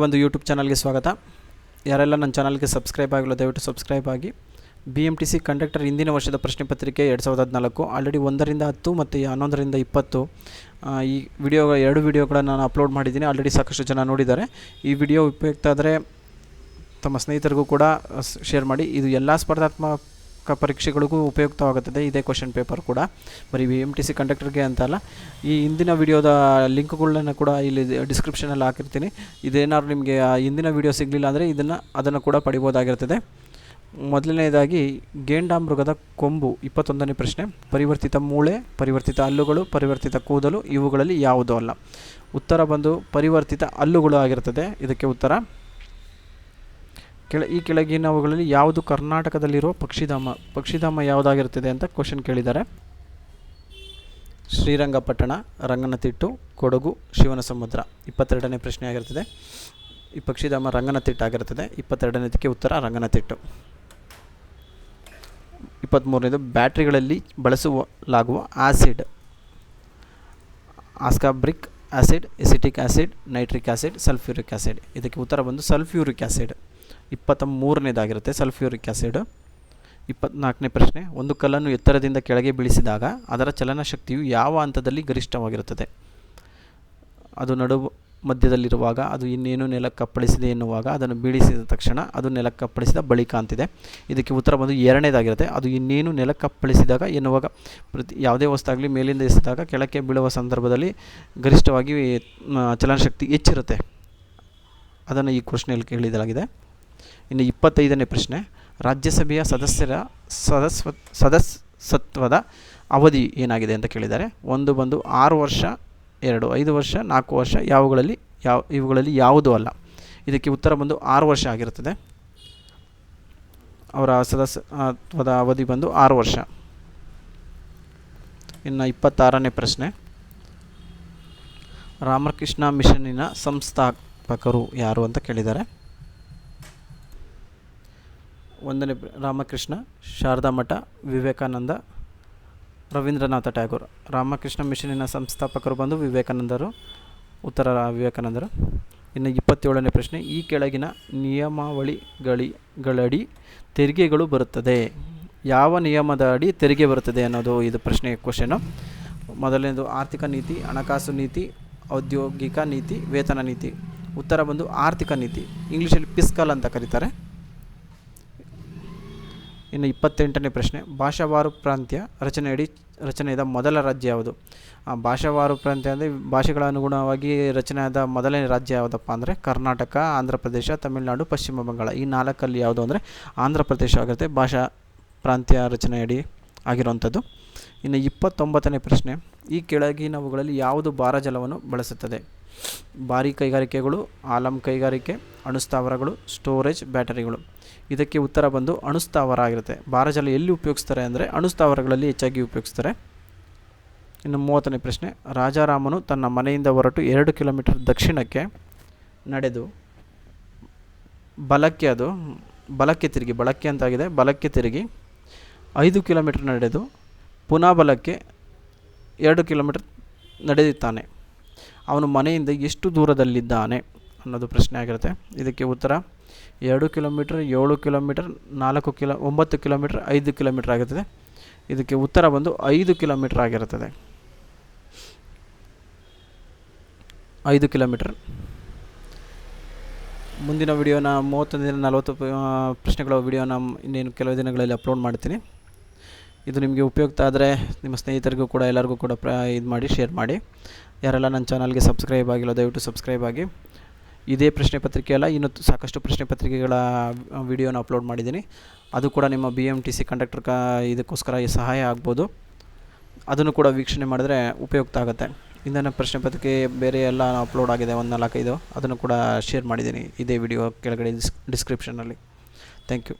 ಒಂದು ಯೂಟ್ಯೂಬ್ ಚಾನಲ್ಗೆ ಸ್ವಾಗತ. ಯಾರೆಲ್ಲ ನನ್ನ ಚಾನಲ್ಗೆ ಸಬ್ಸ್ಕ್ರೈಬ್ ಆಗಿಲ್ಲ, ದಯವಿಟ್ಟು ಸಬ್ಸ್ಕ್ರೈಬ್ ಆಗಿ. B M T C conductor ಹಿಂದಿನ ವರ್ಷದ ಪ್ರಶ್ನೆ ಪತ್ರಿಕೆ ಎರಡು ಸಾವಿರದ ಹದಿನಾಲ್ಕು ಆಲ್ರೆಡಿ ಒಂದರಿಂದ ಹತ್ತು ಮತ್ತು ಹನ್ನೊಂದರಿಂದ ಇಪ್ಪತ್ತು. ಈ ವಿಡಿಯೋ ಎರಡು ವಿಡಿಯೋಗಳನ್ನು ನಾನು ಅಪ್ಲೋಡ್ ಮಾಡಿದ್ದೀನಿ ಆಲ್ರೆಡಿ ಸಾಕಷ್ಟು ಜನ ನೋಡಿದ್ದಾರೆ. ಈ ವಿಡಿಯೋ ಉಪಯುಕ್ತ ಆದರೆ ತಮ್ಮ ಸ್ನೇಹಿತರಿಗೂ ಕೂಡ ಶೇರ್ ಮಾಡಿ. ಇದು ಎಲ್ಲ ಸ್ಪರ್ಧಾತ್ಮಕ ಪರೀಕ್ಷೆಗಳಿಗೂ ಉಪಯುಕ್ತವಾಗುತ್ತದೆ. ಇದೇ ಕ್ವಶನ್ ಪೇಪರ್ ಕೂಡ. ಬರೀ ವಿ ಎಂ ಟಿ ಸಿ ಕಂಡಕ್ಟರ್ಗೆ ಅಂತಲ್ಲ ಈ ಹಿಂದಿನ ವಿಡಿಯೋದ ಲಿಂಕ್ಗಳನ್ನ ಕೂಡ ಇಲ್ಲಿ ಡಿಸ್ಕ್ರಿಪ್ಷನಲ್ಲಿ ಹಾಕಿರ್ತೀನಿ. ಇದೇನಾದ್ರು ನಿಮಗೆ ಆ ಹಿಂದಿನ ವಿಡಿಯೋ ಸಿಗಲಿಲ್ಲ ಅಂದರೆ ಇದನ್ನು, ಅದನ್ನು ಕೂಡ ಪಡಿಬೋದಾಗಿರ್ತದೆ. ಮೊದಲನೇದಾಗಿ, ಗೇಂಡಾಮೃಗದ ಕೊಂಬು, ಇಪ್ಪತ್ತೊಂದನೇ ಪ್ರಶ್ನೆ. ಪರಿವರ್ತಿತ ಮೂಳೆ, ಪರಿವರ್ತಿತ ಹಲ್ಲುಗಳು, ಪರಿವರ್ತಿತ ಕೂದಲು, ಇವುಗಳಲ್ಲಿ ಯಾವುದೂ ಅಲ್ಲ. ಉತ್ತರ ಬಂದು ಪರಿವರ್ತಿತ ಹಲ್ಲುಗಳು ಆಗಿರ್ತದೆ. ಇದಕ್ಕೆ ಉತ್ತರ. ಕೆಳ, ಈ ಕೆಳಗಿನವುಗಳಲ್ಲಿ ಯಾವುದು ಕರ್ನಾಟಕದಲ್ಲಿರುವ ಪಕ್ಷಿಧಾಮ ಪಕ್ಷಿಧಾಮ ಯಾವುದಾಗಿರುತ್ತದೆ ಅಂತ ಕ್ವಶನ್ ಕೇಳಿದ್ದಾರೆ. ಶ್ರೀರಂಗಪಟ್ಟಣ, ರಂಗನತಿಟ್ಟು, ಕೊಡಗು ಶಿವನ ಸಮುದ್ರ ಇಪ್ಪತ್ತೆರಡನೇ ಪ್ರಶ್ನೆ ಆಗಿರ್ತದೆ ಈ ಪಕ್ಷಿಧಾಮ ರಂಗನತಿಟ್ಟು ಆಗಿರ್ತದೆ ಇಪ್ಪತ್ತೆರಡನೇದಕ್ಕೆ ಉತ್ತರ ರಂಗನತಿಟ್ಟು. ಇಪ್ಪತ್ತ್ಮೂರನೇದು ಬ್ಯಾಟ್ರಿಗಳಲ್ಲಿ ಬಳಸಲಾಗುವ acid. Ascorbic acid, acetic acid, nitric acid, sulphuric acid. ಇದಕ್ಕೆ ಉತ್ತರ ಬಂದು ಸಲ್ಫ್ಯೂರಿಕ್ ಆಸಿಡ್. ಇಪ್ಪತ್ತ ಮೂರನೇದಾಗಿರುತ್ತೆ ಸಲ್ಫ್ಯೂರಿಕ್ ಆ್ಯಸಿಡ್ ಇಪ್ಪತ್ನಾಲ್ಕನೇ ಪ್ರಶ್ನೆ, ಒಂದು ಕಲ್ಲನ್ನು ಎತ್ತರದಿಂದ ಕೆಳಗೆ ಬೀಳಿಸಿದಾಗ ಅದರ ಚಲನಶಕ್ತಿಯು ಯಾವ ಹಂತದಲ್ಲಿ ಗರಿಷ್ಠವಾಗಿರುತ್ತದೆ? ಅದು ನಡು ಮಧ್ಯದಲ್ಲಿರುವಾಗ, ಅದು ಇನ್ನೇನು ನೆಲಕ್ಕಪ್ಪಳಿಸಿದೆ ಎನ್ನುವಾಗ, ಅದನ್ನು ಬೀಳಿಸಿದ ತಕ್ಷಣ ಅದು ನೆಲಕ್ಕಪ್ಪಳಿಸಿದ ಬಳಿಕ ಅಂತಿದೆ. ಇದಕ್ಕೆ ಉತ್ತರ ಬಂದು ಎರಡನೇದಾಗಿರುತ್ತೆ. ಅದು ಇನ್ನೇನು ನೆಲಕ್ಕಪ್ಪಳಿಸಿದಾಗ ಎನ್ನುವಾಗ, ಪ್ರತಿ ಯಾವುದೇ ವಸ್ತಾಗಲಿ ಮೇಲಿಂದ ಎಸೆದಾಗ ಕೆಳಕ್ಕೆ ಬೀಳುವ ಸಂದರ್ಭದಲ್ಲಿ ಗರಿಷ್ಠವಾಗಿ ಚಲನಶಕ್ತಿ ಹೆಚ್ಚಿರುತ್ತೆ. ಅದನ್ನು ಈ ಪ್ರಶ್ನೆಯಲ್ಲಿ ಕೇಳಿದಾಗಿದೆ ಇನ್ನು ಇಪ್ಪತ್ತೈದನೇ ಪ್ರಶ್ನೆ, ರಾಜ್ಯಸಭೆಯ ಸದಸ್ಯರ ಸದಸ್ವ, ಸದಸ್ಯತ್ವದ ಅವಧಿ ಏನಾಗಿದೆ ಅಂತ ಕೇಳಿದ್ದಾರೆ. ಒಂದು ಬಂದು ಆರು ವರ್ಷ, ಎರಡು, ಐದು ವರ್ಷ, ನಾಲ್ಕು ವರ್ಷ, ಯಾವುಗಳಲ್ಲಿ ಯಾವ, ಇವುಗಳಲ್ಲಿ ಯಾವುದೂ ಅಲ್ಲ. ಇದಕ್ಕೆ ಉತ್ತರ ಬಂದು ಆರು ವರ್ಷ ಆಗಿರುತ್ತದೆ. ಅವರ ಸದಸ್ಯತ್ವದ ಅವಧಿ ಬಂದು ಆರು ವರ್ಷ. ಇನ್ನು ಇಪ್ಪತ್ತಾರನೇ ಪ್ರಶ್ನೆ, ರಾಮಕೃಷ್ಣ ಮಿಷನ್ನಿನ ಸಂಸ್ಥಾಪಕರು ಯಾರು ಅಂತ ಕೇಳಿದ್ದಾರೆ. ಒಂದನೇ ರಾಮಕೃಷ್ಣ, ಶಾರದಾ ಮಠ, ವಿವೇಕಾನಂದ, ರವೀಂದ್ರನಾಥ ಟ್ಯಾಗೋರ್. ರಾಮಕೃಷ್ಣ ಮಿಷನಿನ ಸಂಸ್ಥಾಪಕರು ಬಂದು ವಿವೇಕಾನಂದರು, ಉತ್ತರ ವಿವೇಕಾನಂದರು. ಇನ್ನು ಇಪ್ಪತ್ತೇಳನೇ ಪ್ರಶ್ನೆ, ಈ ಕೆಳಗಿನ ನಿಯಮಾವಳಿಗಳಿಗಳಡಿ ತೆರಿಗೆಗಳು ಬರುತ್ತದೆ. ಯಾವ ನಿಯಮದ ಅಡಿ ತೆರಿಗೆ ಬರುತ್ತದೆ ಅನ್ನೋದು ಇದು ಪ್ರಶ್ನೆ ಕ್ವಶನು ಮೊದಲನೇದು ಆರ್ಥಿಕ ನೀತಿ, ಹಣಕಾಸು ನೀತಿ, ಔದ್ಯೋಗಿಕ ನೀತಿ, ವೇತನ ನೀತಿ. ಉತ್ತರ ಬಂದು ಆರ್ಥಿಕ ನೀತಿ. ಇಂಗ್ಲೀಷಲ್ಲಿ ಪಿಸ್ಕಲ್ ಅಂತ ಕರೀತಾರೆ. ಇನ್ನು ಇಪ್ಪತ್ತೆಂಟನೇ ಪ್ರಶ್ನೆ. ಭಾಷಾವಾರು ಪ್ರಾಂತ್ಯ ರಚನೆಯಡಿ ರಚನೆಯಾದ ಮೊದಲ ರಾಜ್ಯ ಯಾವುದು? ಆ, ಭಾಷಾವಾರು ಪ್ರಾಂತ್ಯ ಅಂದರೆ ಭಾಷೆಗಳ ಅನುಗುಣವಾಗಿ ರಚನೆಯಾದ ಮೊದಲನೇ ರಾಜ್ಯ ಯಾವುದಪ್ಪ ಅಂದರೆ ಕರ್ನಾಟಕ ಆಂಧ್ರ ಪ್ರದೇಶ ತಮಿಳುನಾಡು, ಪಶ್ಚಿಮ ಬಂಗಾಳ. ಈ ನಾಲ್ಕಲ್ಲಿ ಯಾವುದು ಅಂದರೆ ಆಂಧ್ರ ಪ್ರದೇಶ ಆಗಿರುತ್ತೆ ಭಾಷಾ ಪ್ರಾಂತ್ಯ ರಚನೆಯಡಿ ಆಗಿರುವಂಥದ್ದು. ಇನ್ನು ಇಪ್ಪತ್ತೊಂಬತ್ತನೇ ಪ್ರಶ್ನೆ. ಈ ಕೆಳಗಿನವುಗಳಲ್ಲಿ ಯಾವುದು ಭಾರ ಜಲವನ್ನು ಬಳಸುತ್ತದೆ? ಭಾರೀ ಕೈಗಾರಿಕೆಗಳು, ಆಲಂ ಕೈಗಾರಿಕೆ, ಅಣುಸ್ಥಾವರಗಳು, ಸ್ಟೋರೇಜ್ ಬ್ಯಾಟರಿಗಳು. ಇದಕ್ಕೆ ಉತ್ತರ ಬಂದು ಅಣುಸ್ಥಾವರ ಆಗಿರುತ್ತೆ. ಭಾರಜಲ ಎಲ್ಲಿ ಉಪಯೋಗಿಸ್ತಾರೆ ಅಂದರೆ ಅಣುಸ್ಥಾವರಗಳಲ್ಲಿ ಹೆಚ್ಚಾಗಿ ಉಪಯೋಗಿಸ್ತಾರೆ. ಇನ್ನು ಮೂವತ್ತನೇ ಪ್ರಶ್ನೆ, ರಾಜಾರಾಮನು ತನ್ನ ಮನೆಯಿಂದ ಹೊರಟು ಎರಡು ಕಿಲೋಮೀಟರ್ ದಕ್ಷಿಣಕ್ಕೆ ನಡೆದು ಬಲಕ್ಕೆ ಅದು, ಬಲಕ್ಕೆ ತಿರುಗಿ, ಬಲಕ್ಕೆ ಅಂತಾಗಿದೆ, ಬಲಕ್ಕೆ ತಿರುಗಿ ಐದು ಕಿಲೋಮೀಟರ್ ನಡೆದು ಪುನಃ ಬಲಕ್ಕೆ ಎರಡು ಕಿಲೋಮೀಟರ್ ನಡೆಯುತ್ತಾನೆ ಅವನು ಮನೆಯಿಂದ ಎಷ್ಟು ದೂರದಲ್ಲಿದ್ದಾನೆ ಅನ್ನೋದು ಪ್ರಶ್ನೆ ಆಗಿರುತ್ತೆ. ಇದಕ್ಕೆ ಉತ್ತರ, ಎರಡು ಕಿಲೋಮೀಟ್ರ್, ಏಳು ಕಿಲೋಮೀಟರ್, ನಾಲ್ಕು ಕಿಲೋ, ಒಂಬತ್ತು ಕಿಲೋಮೀಟ್ರ್, ಐದು ಕಿಲೋಮೀಟ್ರ್ ಆಗಿರ್ತದೆ. ಇದಕ್ಕೆ ಉತ್ತರ ಬಂದು ಐದು ಕಿಲೋಮೀಟ್ರ್ ಆಗಿರುತ್ತದೆ ಐದು ಕಿಲೋಮೀಟರ್. ಮುಂದಿನ ವಿಡಿಯೋನ ಮೂವತ್ತೊಂದರಿಂದ ನಲವತ್ತು ಪ- ಪ್ರಶ್ನೆಗಳ ವಿಡಿಯೋನ ಇನ್ನೇನು ಕೆಲವು ದಿನಗಳಲ್ಲಿ ಅಪ್ಲೋಡ್ ಮಾಡ್ತೀನಿ. ಇದು ನಿಮಗೆ ಉಪಯುಕ್ತ ಆದರೆ ನಿಮ್ಮ ಸ್ನೇಹಿತರಿಗೂ ಕೂಡ, ಎಲ್ಲರಿಗೂ ಕೂಡ ಪ್ರ, ಇದು ಮಾಡಿ, ಶೇರ್ ಮಾಡಿ. ಯಾರೆಲ್ಲ ನನ್ನ ಚಾನಲ್ಗೆ ಸಬ್ಸ್ಕ್ರೈಬ್ ಆಗಿಲ್ಲ, ದಯವಿಟ್ಟು ಸಬ್ಸ್ಕ್ರೈಬ್ ಆಗಿ. ಇದೇ ಪ್ರಶ್ನೆ ಪತ್ರಿಕೆ ಅಲ್ಲ ಇನ್ನು ಸಾಕಷ್ಟು ಪ್ರಶ್ನೆ ಪತ್ರಿಕೆಗಳ ವಿಡಿಯೋನ ಅಪ್ಲೋಡ್ ಮಾಡಿದ್ದೀನಿ. ಅದು ಕೂಡ ನಿಮ್ಮ B M T C conductor ಕ ಇದಕ್ಕೋಸ್ಕರ ಸಹಾಯ ಆಗ್ಬೋದು. ಅದನ್ನು ಕೂಡ ವೀಕ್ಷಣೆ ಮಾಡಿದ್ರೆ ಉಪಯುಕ್ತ ಆಗುತ್ತೆ. ಇಂಧನ ಪ್ರಶ್ನೆ ಪತ್ರಿಕೆ ಬೇರೆ ಎಲ್ಲ ಅಪ್ಲೋಡ್ ಆಗಿದೆ, ಒಂದು ನಾಲ್ಕೈದು. ಅದನ್ನು ಕೂಡ ಶೇರ್ ಮಾಡಿದ್ದೀನಿ ಇದೇ ವಿಡಿಯೋ ಕೆಳಗಡೆ ಡಿಸ್ ಡಿಸ್ಕ್ರಿಪ್ಷನಲ್ಲಿ ಥ್ಯಾಂಕ್ ಯು